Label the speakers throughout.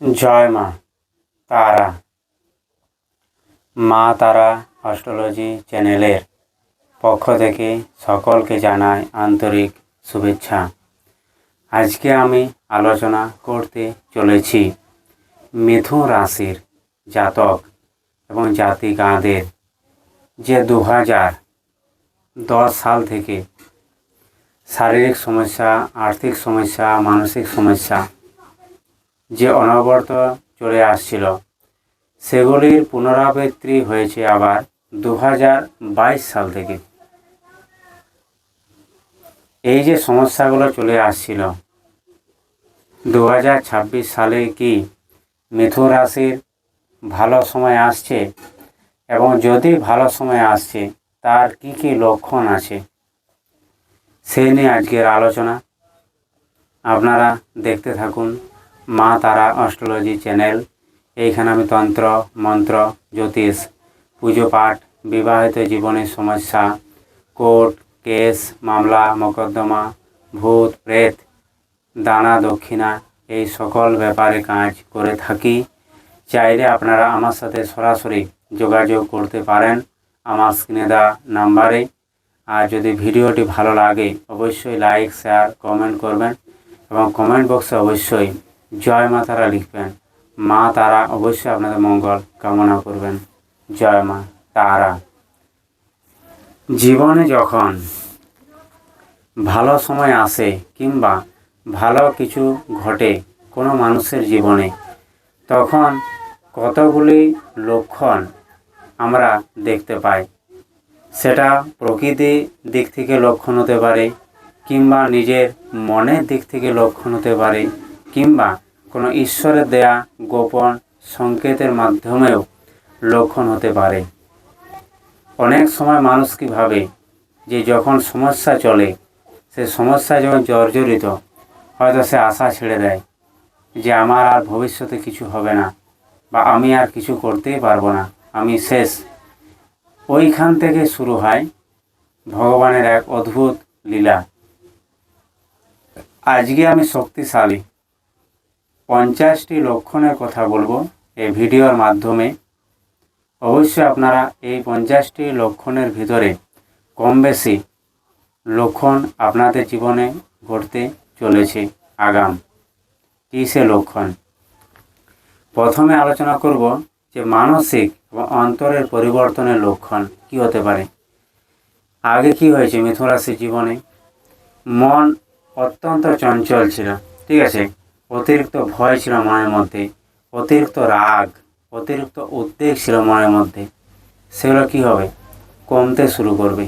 Speaker 1: জয় মা তারা। মা তারা অস্ট্রোলজি চ্যানেলের পক্ষ থেকে সকলকে জানাই আন্তরিক শুভেচ্ছা। আজকে আমি আলোচনা করতে চলেছি মিথুন রাশির জাতক এবং জাতিকাদের। যে দু হাজার দশ সাল থেকে শারীরিক সমস্যা, আর্থিক সমস্যা, মানসিক সমস্যা যে অনবরত চলে আসছিল। সেগুলির পুনরাবৃত্তি হয়েছে আবার দু সাল থেকে। এই যে সমস্যাগুলো চলে আসছিল দু সালে কি মিথুন রাশির ভালো সময় আসছে? এবং যদি ভালো সময় আসছে, তার কি কি লক্ষণ আছে? সে নিয়ে আজকের আলোচনা। আপনারা দেখতে থাকুন। মা তারা অস্ট্রোলজি চ্যানেল। এইখানে আমি তন্ত্র, মন্ত্র, জ্যোতিষ, পুজো পাঠ, বিবাহিত জীবনের সমস্যা, কোর্ট, কেস, মামলা, মোকদ্দমা, ভূত, প্রেত, দানা, দক্ষিণা, এই সকল ব্যাপারে কাজ করে থাকি। চাইলে আপনারা আমার সাথে সরাসরি যোগাযোগ করতে পারেন আমার স্ক্রিনে দেওয়া নাম্বারে। আর যদি ভিডিওটি ভালো লাগে, অবশ্যই লাইক, শেয়ার, কমেন্ট করবেন এবং কমেন্ট বক্সে অবশ্যই জয় মা তারা লিখবেন। মা তারা অবশ্যই আপনাদের মঙ্গল কামনা করবেন। জয় মা তারা। জীবনে যখন ভালো সময় আসে কিংবা ভালো কিছু ঘটে কোনো মানুষের জীবনে, তখন কতগুলি লক্ষণ আমরা দেখতে পাই। সেটা প্রকৃতি দিক থেকে লক্ষণ হতে পারে কিংবা নিজের মনের দিক থেকে লক্ষণ হতে পারে। কিংবা কোনো ঈশ্বরের দেয়া গোপন সংকেতের মাধ্যমেও লক্ষণ হতে পারে। অনেক সময় মানুষ কী ভাবে যে যখন সমস্যা চলে, সে সমস্যা যখন জর্জরিত, হয়তো সে আশা ছেড়ে দেয় যে আমার আর ভবিষ্যতে কিছু হবে না বা আমি আর কিছু করতেই পারব না, আমি শেষ। ওইখান থেকে শুরু হয় ভগবানের এক অদ্ভুত লীলা। আজকে আমি শক্তিশালী পঞ্চাশটি লক্ষণের কথা বলব এই ভিডিওর মাধ্যমে। অবশ্যই আপনারা এই পঞ্চাশটি লক্ষণের ভিতরে কম বেশি লক্ষণ আপনাদের জীবনে ঘটতে চলেছে আগাম। কী সে লক্ষণ? প্রথমে আলোচনা করব যে মানসিক এবং অন্তরের পরিবর্তনের লক্ষণ কি হতে পারে। আগে কি হয়েছে মিথুন রাশির জীবনে? মন অত্যন্ত চঞ্চল ছিল, ঠিক আছে? অতিরিক্ত ভয় ছিল মনের মধ্যে, অতিরিক্ত রাগ, অতিরিক্ত উদ্বেগ ছিল মনের মধ্যে। সেগুলো কী হবে? কমতে শুরু করবে।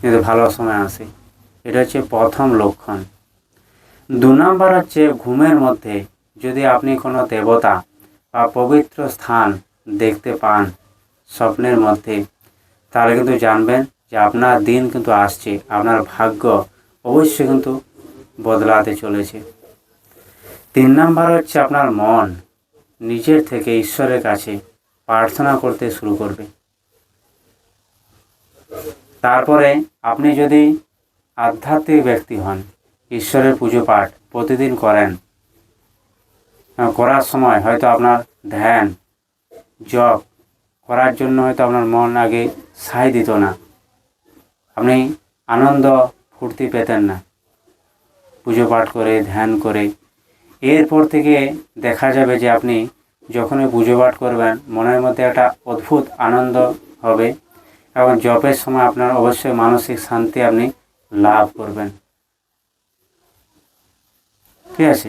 Speaker 1: কিন্তু ভালো সময় আসে এটা হচ্ছে প্রথম লক্ষণ। দু নম্বর হচ্ছে ঘুমের মধ্যে যদি আপনি কোনো দেবতা বা পবিত্র স্থান দেখতে পান স্বপ্নের মধ্যে, তাহলে কিন্তু জানবেন যে আপনার দিন কিন্তু আসছে। আপনার ভাগ্য অবশ্যই কিন্তু বদলাতে চলেছে। তিন নাম্বার হচ্ছে আপনার মন নিজের থেকে ঈশ্বরের কাছে প্রার্থনা করতে শুরু করবে। তারপরে আপনি যদি আধ্যাত্মিক ব্যক্তি হন, ঈশ্বরের পুজো পাঠ প্রতিদিন করেন করার সময় হয়তো আপনার ধ্যান, জপ করার জন্য হয়তো আপনার মন আগে সাই দিত না। আপনি আনন্দ ফুর্তি পেতেন না। পুজো পাঠ করে, ধ্যান করে এরপর থেকে দেখা যাবে যে আপনি যখনই পুজো পাঠ করবেন, মনের মধ্যে একটা অদ্ভুত আনন্দ হবে এবং জপের সময় আপনার অবশ্যই মানসিক শান্তি আপনি লাভ করবেন। ঠিক আছে?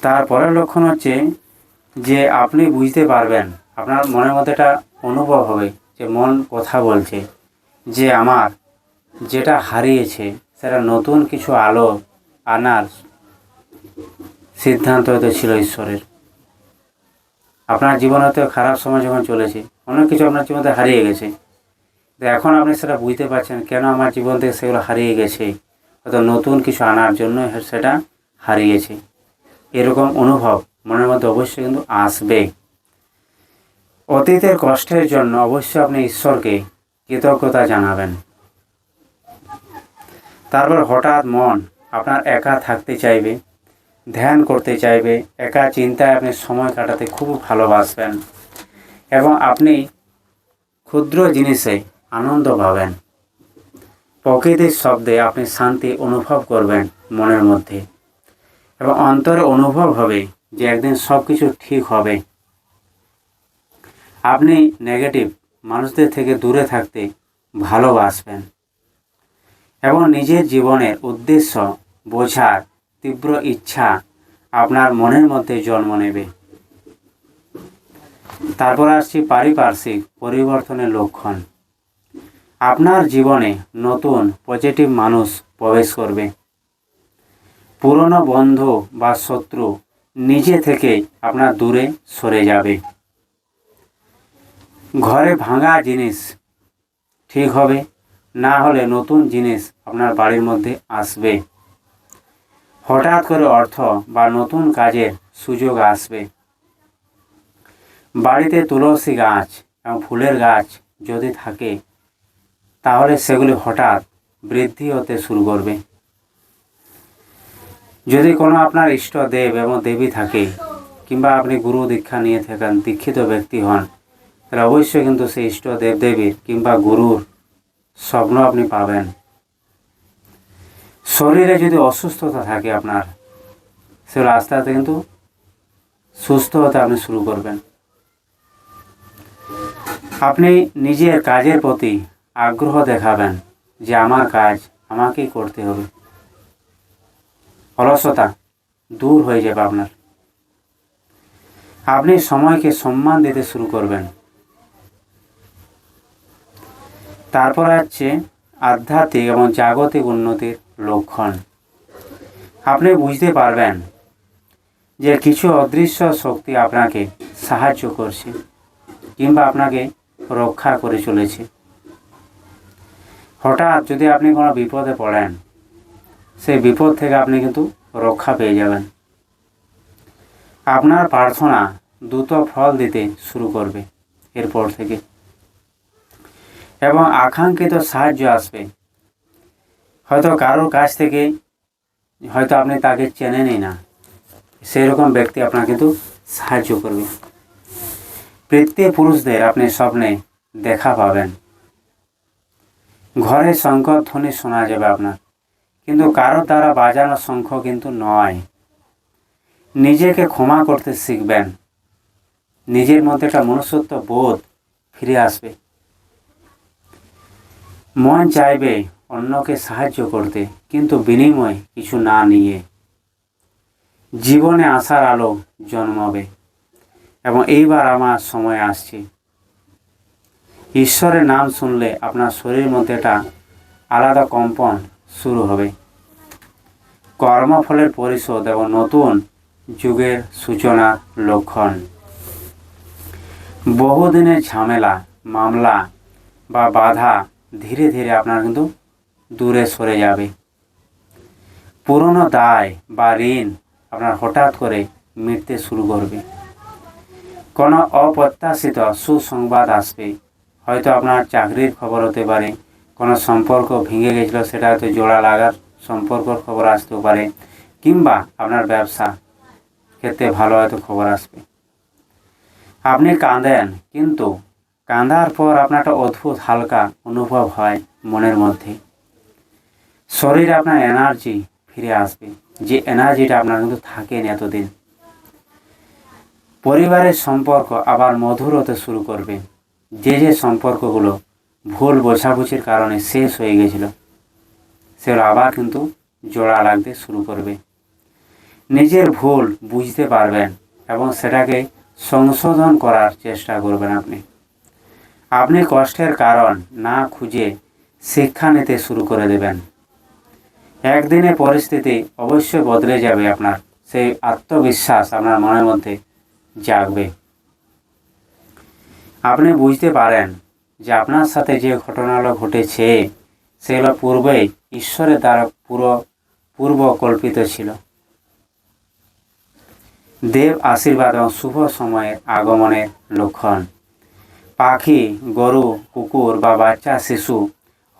Speaker 1: তারপরের লক্ষণ হচ্ছে যে আপনি বুঝতে পারবেন, আপনার মনের মধ্যে একটা অনুভব হবে যে মন কথা বলছে, যে আমার যেটা হারিয়েছে, সেটা নতুন কিছু আলো আনার সিদ্ধান্ত হয়তো ছিল ঈশ্বরের। আপনার জীবনে হয়তো খারাপ সময় যখন চলেছে, অনেক কিছু আপনার জীবনে হারিয়ে গেছে। তো এখন আপনি সেটা বুঝতে পারছেন কেন আমার জীবন থেকে সেগুলো হারিয়ে গেছে। হয়তো নতুন কিছু আনার জন্য সেটা হারিয়েছে। এরকম অনুভব মনের মধ্যে অবশ্যই কিন্তু আসবে। অতীতের কষ্টের জন্য অবশ্যই আপনি ঈশ্বরকে কৃতজ্ঞতা জানাবেন। তারপর হঠাৎ মন আপনার একা থাকতে চাইবে। ধ্যান করতে চাইবে, একা চিন্তায় আপনি সময় কাটাতে খুব ভালোবাসবেন এবং আপনি ক্ষুদ্র জিনিসে আনন্দ পাবেন। প্রকৃতির শব্দে আপনি শান্তি অনুভব করবেন মনের মধ্যে এবং অন্তরে অনুভব হবে যে একদিন সব কিছু ঠিক হবে। আপনি নেগেটিভ মানুষদের থেকে দূরে থাকতে ভালোবাসবেন এবং নিজের জীবনের উদ্দেশ্য বোঝার তীব্র ইচ্ছা আপনার মনের মধ্যে জন্ম নেবে। তারপর আসছি পারিপার্শ্বিক পরিবর্তনের লক্ষণ। আপনার জীবনে নতুন পজিটিভ মানুষ প্রবেশ করবে। পুরনো বন্ধু বা শত্রু নিজে থেকেই আপনার দূরে সরে যাবে। ঘরে ভাঙা জিনিস ঠিক হবে, না হলে নতুন জিনিস আপনার বাড়ির মধ্যে আসবে। হঠাৎ করে অর্থ বা নতুন কাজের সুযোগ আসবে। বাড়িতে তুলসী গাছ এবং ফুলের গাছ যদি থাকে, তাহলে সেগুলি হঠাৎ বৃদ্ধি হতে শুরু করবে। যদি কোনো আপনার ইষ্ট দেব এবং দেবী থাকে কিংবা আপনি গুরু দীক্ষা নিয়ে থাকেন, দীক্ষিত ব্যক্তি হন, তাহলে অবশ্যই কিন্তু সেই ইষ্ট দেব দেবীর কিংবা গুরুর স্বপ্ন আপনি পাবেন। শরীরে যদি অসুস্থতা থাকে আপনার সেগুলো আস্তে আস্তে কিন্তু সুস্থ হতে আপনি শুরু করবেন। আপনি নিজের কাজের প্রতি আগ্রহ দেখাবেন যে আমার কাজ আমাকেই করতে হবে। অলসতা দূর হয়ে যাবে আপনার। আপনি সময়কে সম্মান দিতে শুরু করবেন। তারপর হচ্ছে আধ্যাত্মিক এবং জাগতিক উন্নতির লক্ষণ। আপনি বুঝতে পারবেন যে কিছু অদৃশ্য শক্তি আপনাকে সাহায্য করছে কিংবা আপনাকে রক্ষা করে চলেছে। হঠাৎ যদি আপনি কোনো বিপদে পড়েন, সেই বিপদ থেকে আপনি কিন্তু রক্ষা পেয়ে যাবেন। আপনার প্রার্থনা দ্রুত ফল দিতে শুরু করবে এরপর থেকে। এবং আকাঙ্ক্ষিত সাহায্য আসবে হয়তো কারোর কাছ থেকে হয়তো আপনি তাকে চেনেনই না। সেই রকম ব্যক্তি আপনার কিন্তু সাহায্য করবে। প্রত্যেক পুরুষদের আপনি স্বপ্নে দেখা পাবেন। ঘরে শঙ্খ ধ্বনি শোনা যাবে আপনার। কিন্তু কারও দ্বারা বাজানো শঙ্খ কিন্তু নয়। নিজেকে ক্ষমা করতে শিখবেন। নিজের মধ্যে একটা মনুষ্যত্ব বোধ ফিরে আসবে। মন চাইবে অন্যকে সাহায্য করতে, কিন্তু বিনিময় কিছু না নিয়ে জীবনে আসার আলো জন্মাবে। এবং এইবার আমার সময় আসছে। ঈশ্বরের নাম শুনলে আপনার শরীরের মধ্যে একটা আলাদা কম্পন শুরু হবে। কর্মফলের পরিশোধ এবং নতুন যুগের সূচনা লক্ষণ। বহুদিনের ঝামেলা, মামলা বা বাধা ধীরে ধীরে আপনার কিন্তু দূরে সরে যাবে। পুরনো দায় বা ঋণ আপনার হঠাৎ করে মিটতে শুরু করবে। কোনো অপ্রত্যাশিত সুসংবাদ আসবে। হয়তো আপনার চাকরির খবর হতে পারে, কোনো সম্পর্ক ভেঙে গেছিল, সেটা হয়তো জোড়া লাগার সম্পর্কর খবর আসতেও পারে, কিংবা আপনার ব্যবসা ক্ষেত্রে ভালো হয়তো খবর আসবে। আপনি কাঁদেন, কিন্তু কাঁদার পর আপনার একটা অদ্ভুত হালকা অনুভব হয় মনের মধ্যে। শরীরে আপনার এনার্জি ফিরে আসবে। যে এনার্জিটা আপনার কিন্তু থাকেনি এতদিন। পরিবারের সম্পর্ক আবার মধুর হতে শুরু করবে। যে যে সম্পর্কগুলো ভুল বোঝাবুঝির কারণে শেষ হয়ে গেছিল, সেগুলো আবার কিন্তু জোড়া লাগতে শুরু করবে। নিজের ভুল বুঝতে পারবেন এবং সেটাকে সংশোধন করার চেষ্টা করবেন আপনি। আপনি কষ্টের কারণ না খুঁজে শিক্ষা নিতে শুরু করে দেবেন। একদিনে পরিস্থিতি অবশ্যই বদলে যাবে আপনার। সেই আত্মবিশ্বাস আপনার মনের মধ্যে জাগবে। আপনি বুঝতে পারেন যে আপনার সাথে যে ঘটনাগুলো ঘটেছে, সেগুলো পূর্বেই ঈশ্বরের দ্বারা পুরো পূর্ব কল্পিত ছিল। দেব আশীর্বাদ এবং শুভ সময়ের আগমনের লক্ষণ। পাখি, গরু, কুকুর বা বাচ্চা, শিশু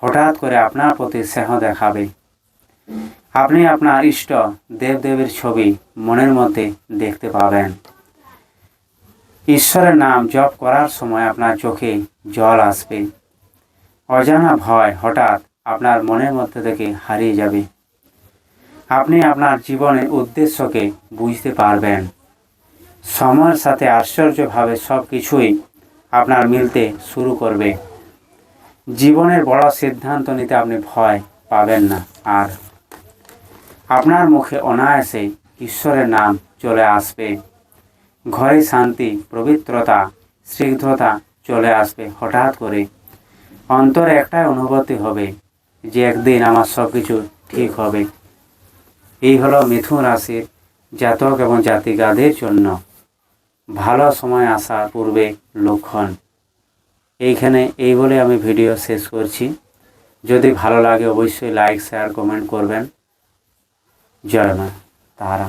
Speaker 1: হঠাৎ করে আপনার প্রতি স্নেহ দেখাবে। আপনি আপনার ইষ্ট দেবদেবীর ছবি মনের মধ্যে দেখতে পাবেন। ঈশ্বরের নাম জপ করার সময় আপনার চোখে জল আসবে। অজানা ভয় হঠাৎ আপনার মনের মধ্যে থেকে হারিয়ে যাবে। আপনি আপনার জীবনের উদ্দেশ্যকে বুঝতে পারবেন। সময়ের সাথে আশ্চর্যভাবে সব কিছুই আপনার মিলতে শুরু করবে। জীবনের বড় সিদ্ধান্ত নিতে আপনি ভয় পাবেন না, আর আপনার মুখে অনায়াসে ঈশ্বরের নাম চলে আসবে। ঘরে শান্তি, পবিত্রতা, স্নিগ্ধতা চলে আসবে হঠাৎ করে। অন্তরে একটাই অনুভূতি হবে যে একদিন আমার সব কিছু ঠিক হবে। এই হলো মিথুন রাশির জাতক এবং জাতিকাদের জন্য ভালো সময় আসার পূর্বে লক্ষণ। এইখানে এই বলে আমি ভিডিও শেষ করছি। যদি ভালো লাগে অবশ্যই লাইক, শেয়ার, কমেন্ট করবেন। জয় মা তারা